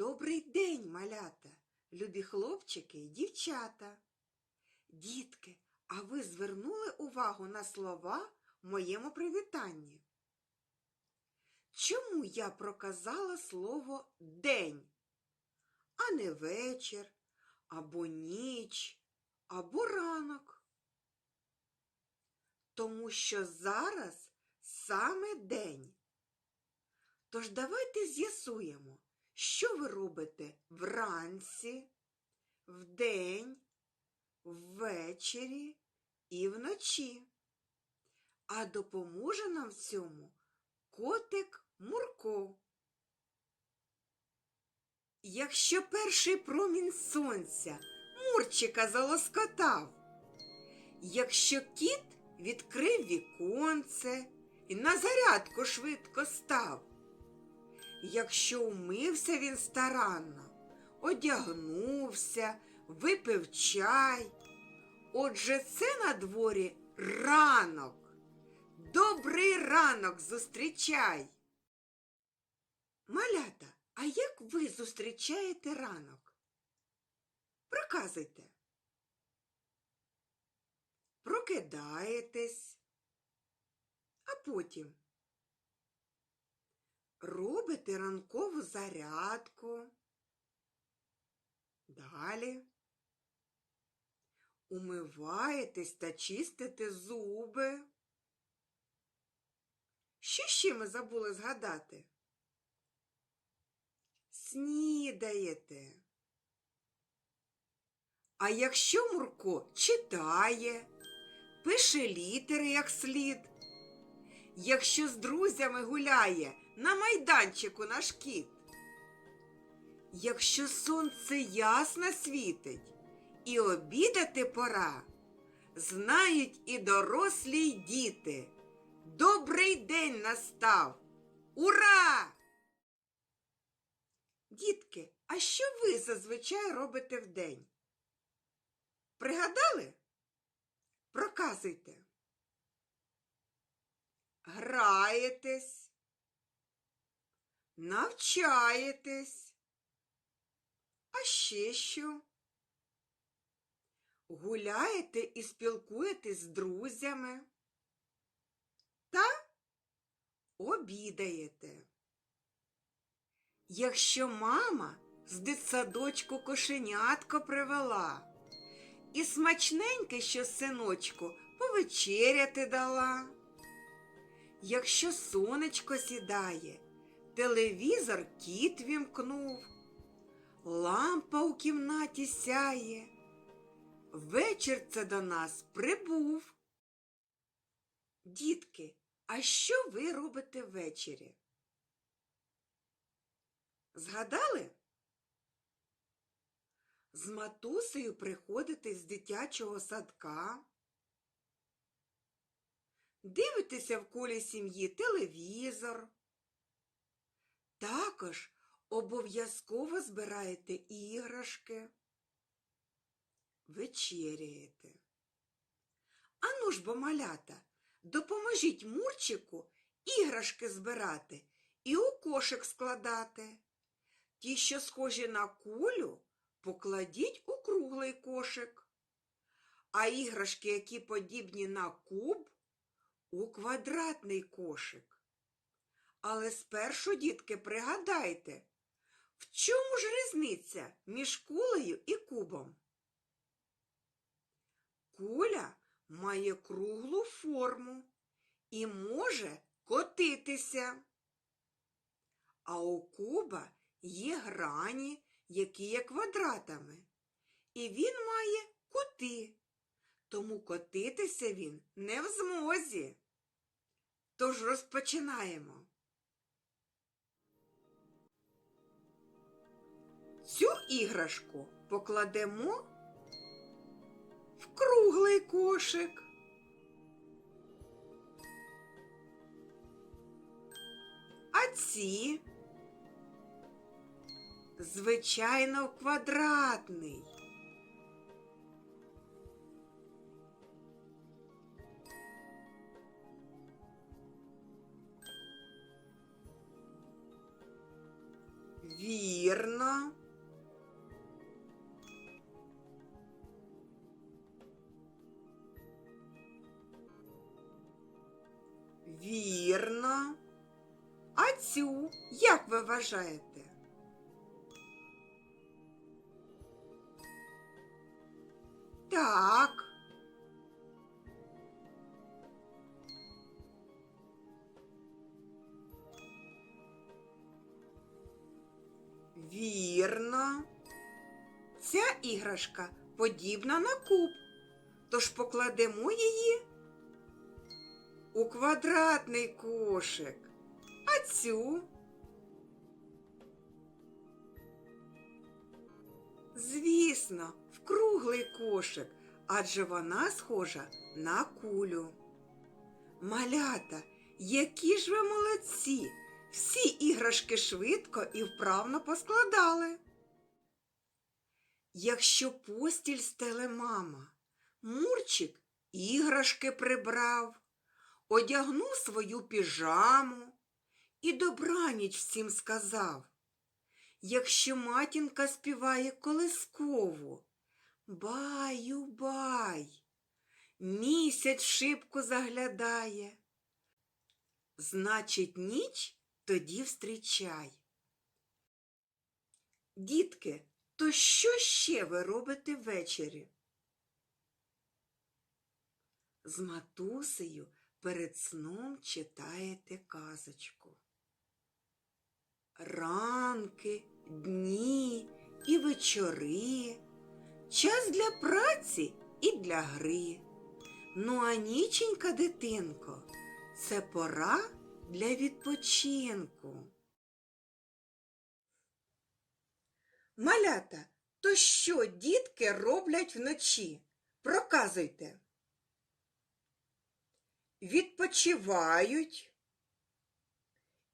Добрий день, малята, любі хлопчики і дівчата. Дітки, а ви звернули увагу на слова в моєму привітанні? Чому я проказала слово день, а не вечір, або ніч, або ранок? Тому що зараз саме день. Тож давайте з'ясуємо, що ви робите вранці, вдень, ввечері і вночі. А допоможе нам в цьому котик Мурко. Якщо перший промінь сонця Мурчика залоскотав, якщо кіт відкрив віконце і на зарядку швидко став, якщо умився він старанно, одягнувся, випив чай, отже це на дворі ранок. Добрий ранок зустрічай. Малята, а як ви зустрічаєте ранок? Проказуйте. Прокидаєтесь, а потім робите ранкову зарядку. Далі умиваєтесь та чистите зуби. Що ще ми забули згадати? Снідаєте. А якщо Мурко читає, пише літери як слід, якщо з друзями гуляє на майданчику наш кіт, якщо сонце ясно світить і обідати пора, знають і дорослі й діти. Добрий день настав! Ура! Дітки, а що ви зазвичай робите вдень? Пригадали? Проказуйте. Граєтесь, навчаєтесь. А ще що? Гуляєте і спілкуєтесь з друзями та обідаєте. Якщо мама з дитсадочку кошенятко привела і смачненьке що синочку повечеряти дала. Якщо сонечко сідає, телевізор кіт вімкнув, лампа у кімнаті сяє, вечір це до нас прибув. Дітки, а що ви робите ввечері? Згадали? З матусею приходите з дитячого садка, дивитеся в колі сім'ї телевізор. Також обов'язково збираєте іграшки, вечеряєте. Ану ж бо малята, допоможіть Мурчику іграшки збирати і у кошик складати. Ті, що схожі на кулю, покладіть у круглий кошик, а іграшки, які подібні на куб, у квадратний кошик. Але спершу, дітки, пригадайте, в чому ж різниця між кулею і кубом? Куля має круглу форму і може котитися. А у куба є грані, які є квадратами, і він має кути, тому котитися він не в змозі. Тож розпочинаємо. Цю іграшку покладемо в круглий кошик. А ці, звичайно, в квадратний. Вірно. Вірно. А цю як ви вважаєте? Так. Вірно. Ця іграшка подібна на куб, тож покладемо її у квадратний кошик. А цю? Звісно, в круглий кошик, адже вона схожа на кулю. Малята, які ж ви молодці! Всі іграшки швидко і вправно поскладали. Якщо постіль стеле мама, Мурчик іграшки прибрав, одягнув свою піжаму і добраніч всім сказав. Якщо матінка співає колискову, баю бай, місяць в шибку заглядає. Значить, ніч тоді встрічай. Дітки, то що ще ви робите ввечері? З матусею перед сном читаєте казочку. Ранки, дні і вечори, час для праці і для гри. Ну а ніченька, дитинко, це пора для відпочинку. Малята, то що дітки роблять вночі? Проказуйте. Відпочивають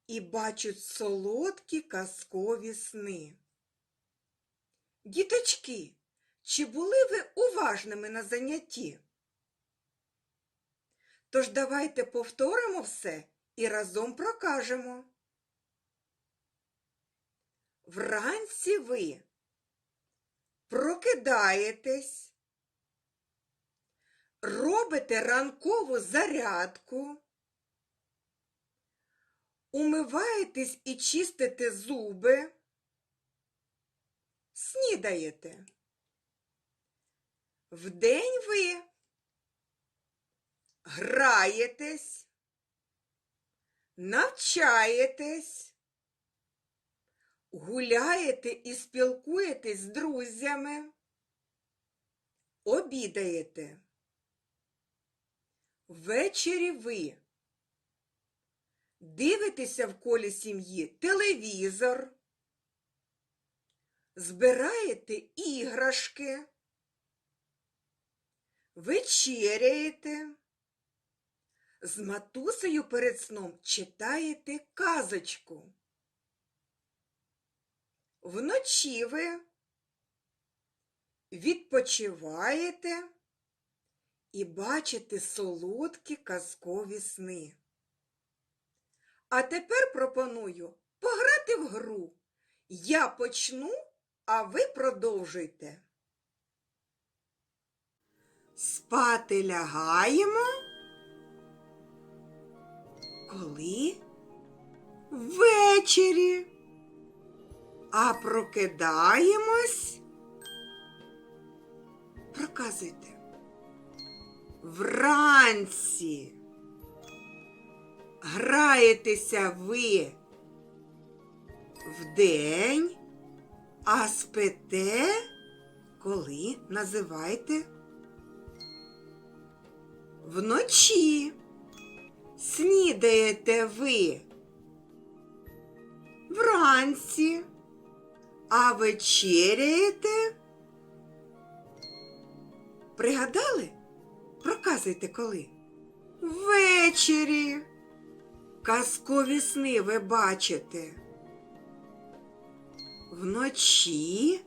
і бачать солодкі казкові сни. Діточки, чи були ви уважними на занятті? Тож давайте повторимо все і разом прокажемо. Вранці ви прокидаєтесь, робите ранкову зарядку, умиваєтесь і чистите зуби, снідаєте. Вдень ви граєтесь, навчаєтесь, гуляєте і спілкуєтесь з друзями, обідаєте. Ввечері ви. Дивитеся в колі сім'ї телевізор, збираєте іграшки, вечеряєте. З матусею перед сном читаєте казочку. Вночі ви відпочиваєте і бачите солодкі казкові сни. А тепер пропоную пограти в гру. Я почну, а ви продовжуйте. Спати лягаємо. Коли? Ввечері. А прокидаємось. Проказуйте. Вранці. Граєтеся ви вдень, а спите, коли називайте вночі. Снідаєте ви вранці, а вечеряєте. Пригадали? Проказуйте коли? Ввечері. Казкові сни ви бачите. Вночі,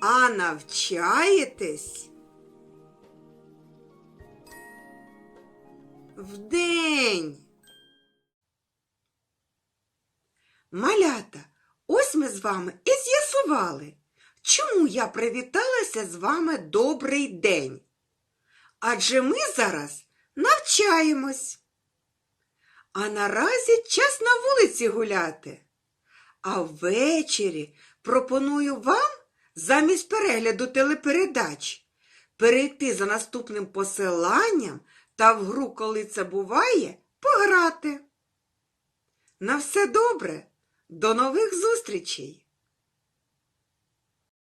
а навчаєтесь вдень. Малята, ось ми з вами і з'ясували, чому я привіталася з вами добрий день. Адже ми зараз навчаємось. А наразі час на вулиці гуляти. А ввечері пропоную вам замість перегляду телепередач перейти за наступним посиланням та в гру, коли це буває, пограти. На все добре, до нових зустрічей!